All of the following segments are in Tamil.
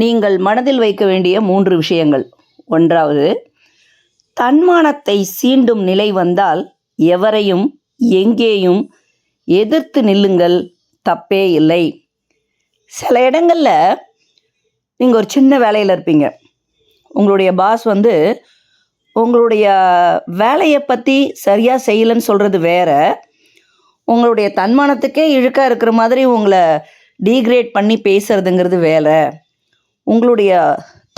நீங்கள் மனதில் வைக்க வேண்டிய மூன்று விஷயங்கள். ஒன்றாவது தன்மானத்தை சீண்டும் நிலை வந்தால் எவரையும் எங்கேயும் எதிர்த்து நில்லுங்கள் தப்பே இல்லை. சில இடங்களில் நீங்கள் ஒரு சின்ன வேலையில் இருப்பீங்க. உங்களுடைய பாஸ் வந்து உங்களுடைய வேலையை பற்றி சரியாக செய்யலைன்னு சொல்கிறது வேற. உங்களுடைய தன்மானத்துக்கே இழுக்காக இருக்கிற மாதிரி உங்களை டீக்ரேட் பண்ணி பேசுறதுங்கிறது வேலை உங்களுடைய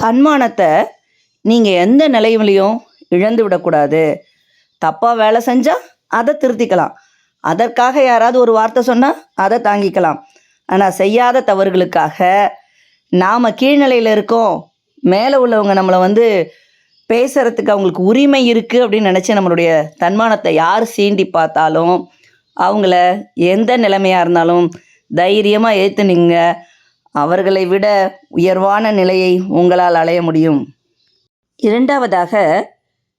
தன்மானத்தை நீங்கள் எந்த நிலையிலையும் இழந்து விடக்கூடாது. தப்பாக வேலை செஞ்சால் அதை திருத்திக்கலாம். அதற்காக யாராவது ஒரு வார்த்தை சொன்னால் அதை தாங்கிக்கலாம். ஆனால் செய்யாத தவறுகளுக்காக நாம் கீழ்நிலையில் இருக்கோம். மேலே உள்ளவங்க நம்மளை வந்து பேசுகிறதுக்கு அவங்களுக்கு உரிமை இருக்குது அப்படின்னு நினச்சி நம்மளுடைய தன்மானத்தை யார் சீண்டி பார்த்தாலும் அவங்கள எந்த நிலைமையாக இருந்தாலும் தைரியமாக ஏற்று நீங்கள் அவர்களை விட உயர்வான நிலையை உங்களால் அடைய முடியும். இரண்டாவதாக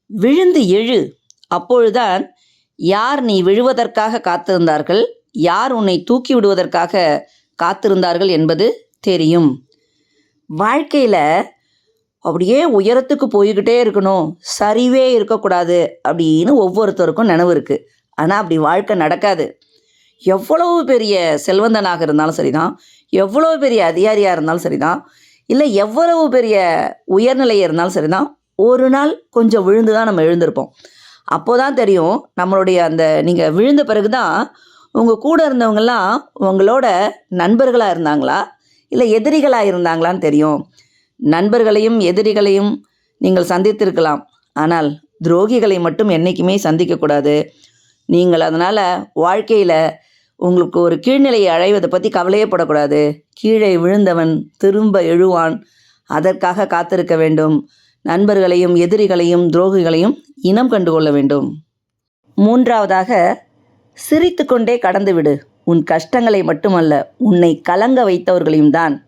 விழுந்து எழு. அப்பொழுதுதான் யார் நீ விழுவதற்காக காத்திருந்தார்கள் யார் உன்னை தூக்கி விடுவதற்காக காத்திருந்தார்கள் என்பது தெரியும். வாழ்க்கையில் அப்படியே உயரத்துக்கு போய்கிட்டே இருக்கணும் சரிவே இருக்கக்கூடாது அப்படின்னு ஒவ்வொருத்தருக்கும் நினைவு இருக்குது ஆனால் அப்படி வாழ்க்கை நடக்காது. எவ்வளவு பெரிய செல்வந்தனாக இருந்தாலும் சரிதான். எவ்வளோ பெரிய அதிகாரியாக இருந்தாலும் சரிதான். இல்லை எவ்வளவு பெரிய உயர்நிலையாக இருந்தாலும் சரிதான். ஒரு நாள் கொஞ்சம் விழுந்து தான் நம்ம எழுந்திருப்போம். அப்போ தான் தெரியும் நம்மளுடைய அந்த நீங்கள் விழுந்த பிறகு தான் உங்கள் கூட இருந்தவங்கெல்லாம் உங்களோட நண்பர்களாக இருந்தாங்களா? இல்லை எதிரிகளாக இருந்தாங்களான்னு தெரியும். நண்பர்களையும் எதிரிகளையும் நீங்கள் சந்தித்திருக்கலாம். ஆனால் துரோகிகளை மட்டும் என்றைக்குமே சந்திக்கக்கூடாது. நீங்கள் அதனால் வாழ்க்கையில் உங்களுக்கு ஒரு கீழ்நிலையை அழைவதை பற்றி கவலையே படக்கூடாது. கீழே விழுந்தவன் திரும்ப எழுவான். அதற்காக காத்திருக்க வேண்டும். நண்பர்களையும் எதிரிகளையும் துரோகிகளையும் இனம் கண்டு கொள்ள வேண்டும். மூன்றாவதாக சிரித்துக்கொண்டே கடந்து விடு உன் கஷ்டங்களை மட்டுமல்ல உன்னை கலங்க வைத்தவர்களையும் தான்.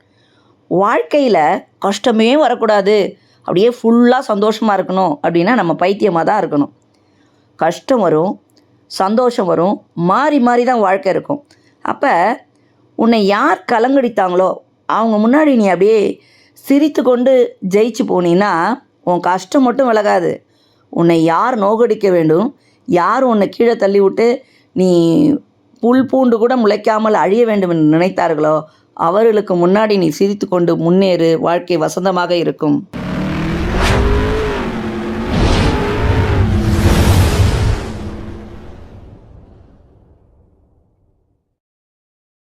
வாழ்க்கையில் கஷ்டமே வரக்கூடாது. அப்படியே ஃபுல்லாக சந்தோஷமாக இருக்கணும். அப்படின்னா நம்ம பைத்தியமாக தான் இருக்கணும். கஷ்டம் வரும் சந்தோஷம் வரும். மாறி மாறி தான் வாழ்க்கை இருக்கும். அப்போ உன்னை யார் கலங்கடித்தாங்களோ அவங்க முன்னாடி நீ அப்படியே சிரித்து கொண்டு ஜெயிச்சு போனீன்னா உன் கஷ்டம் மட்டும் விலகாது. உன்னை யார் நோகடிக்க வேண்டும்? யார் உன்னை கீழே தள்ளி விட்டு நீ புல் பூண்டு கூட முளைக்காமல் அழிய வேண்டும் என்று நினைத்தார்களோ அவர்களுக்கு முன்னாடி நீ சிரித்து கொண்டு முன்னேறு வாழ்க்கை வசந்தமாக இருக்கும்.